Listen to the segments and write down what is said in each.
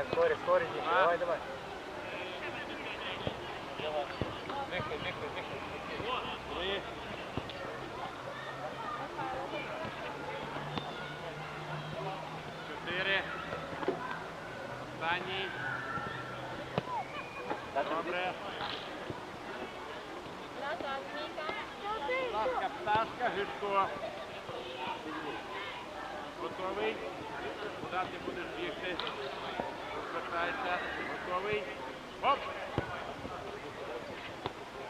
Давай, скорі, Дім, А. давай, давай. Дихай, дихай, дихай. Три. Чотири. Останній. Добре. Ласка, пташка, Гишко. Готовий? Куди ти будеш бігти? Розвертайся. Готовий? Оп!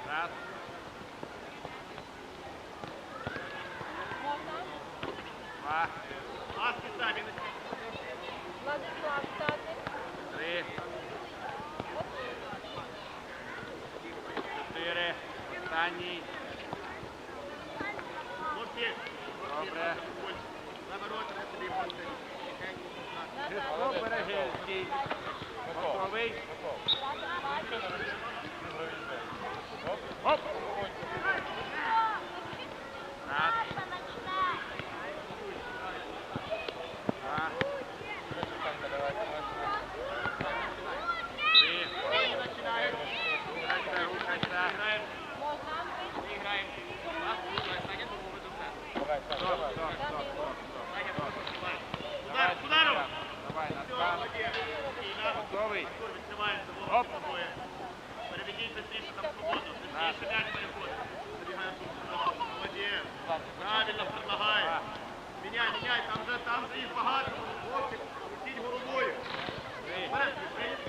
Раз. Два. Ласки самі. Владислав стати. Три. Чотири. Останній. Хлопці. Добре. За ворота не собі можете. Гишко Берегельський. Готовий? Оп! Раз. Правильно предлагає. Міняй, міняй, там же, там же їх багато. Хлопці, летіть головою. Вперед,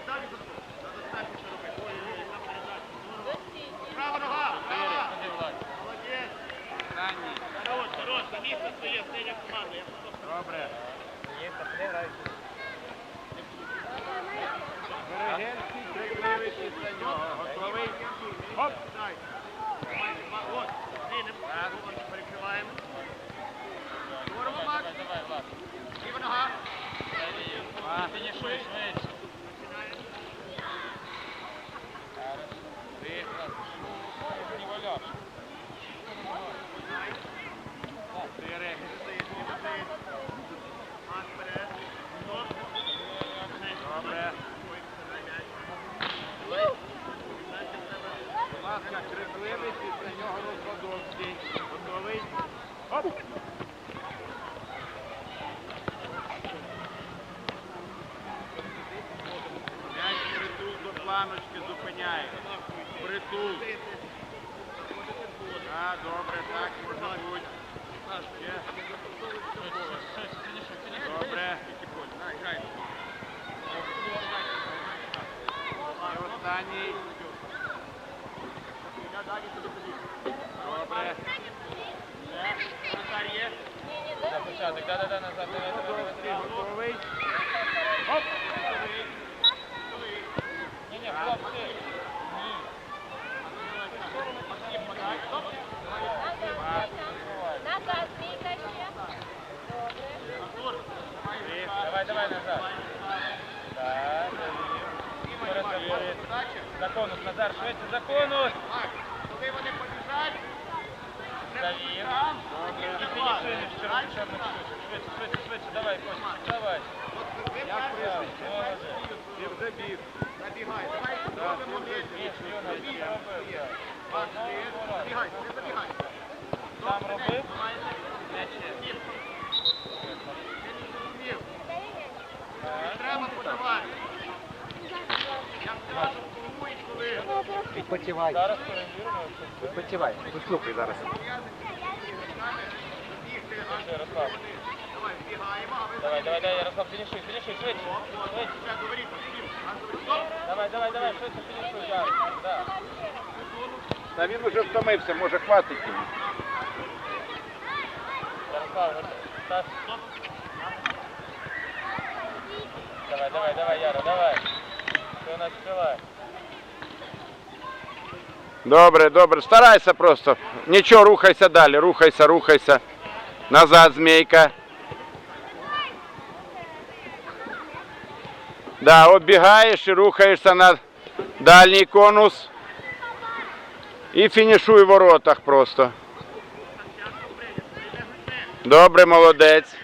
далі за що? Треба робити. Права нога, права. Молодець. Хорош, хорош, на місце своє, синя команда. Добре. Є, так не грають. Берегельський прикривий після нього. Готовий? Оп! дай. От, синим. Раз. Перекриваємо. Здорово, Макс. Ліва нога. Два. Фінішуй швидше. Три. Не валяш. Чотири. Макс вперед. Стоп. Добре. Будь ласка, крикливий, після нього Розводовський. Готовий? Оп! М'яч притул до планочки зупиняє. Притул. А, добре, так, може бути. Добре. І останній. Добре. Воротар є. Ні, ні, достійні. да, да, да, назад, давай, давай, давай. Готовий. Оп! Ні, ні, хлопці. Назад, Міка. Назад, Міка ще. Добре. Три. Давай, давай, назад. Так. За конус, Назар, швидше, за конус. Коли вони побіжать. Добре. І фінішуємо в чорну чорну. Швидше, швидше, швидше, давай, Костя, давай. Ти вже біг. Забігай. Давай зробимо. Юна, Забігай. ти забігай. Сам робив? М'яче. Ні, ти не зрозумів. Так. Треба подавати. Як ти разом головуєш, коли Відпочивай, відпочивай. Послухай зараз. Ярослав. давай, Давай, давай, Ярослав, фінішуй, фінішуй, швидше. Вже. Давай, давай, давай, швидше фінішуй, Ярослав. Та він уже втомився, може хватить йому. Ярослав, вот, Стас. Давай, давай, давай, Яра, давай. Все, не співай. Добре, добре. Старайся просто. Нічого, рухайся далі, рухайся, рухайся. Назад, змійка. Да, оббігаєш і рухаєшся на дальній конус. І фінішуй в воротах просто. Добре, молодець.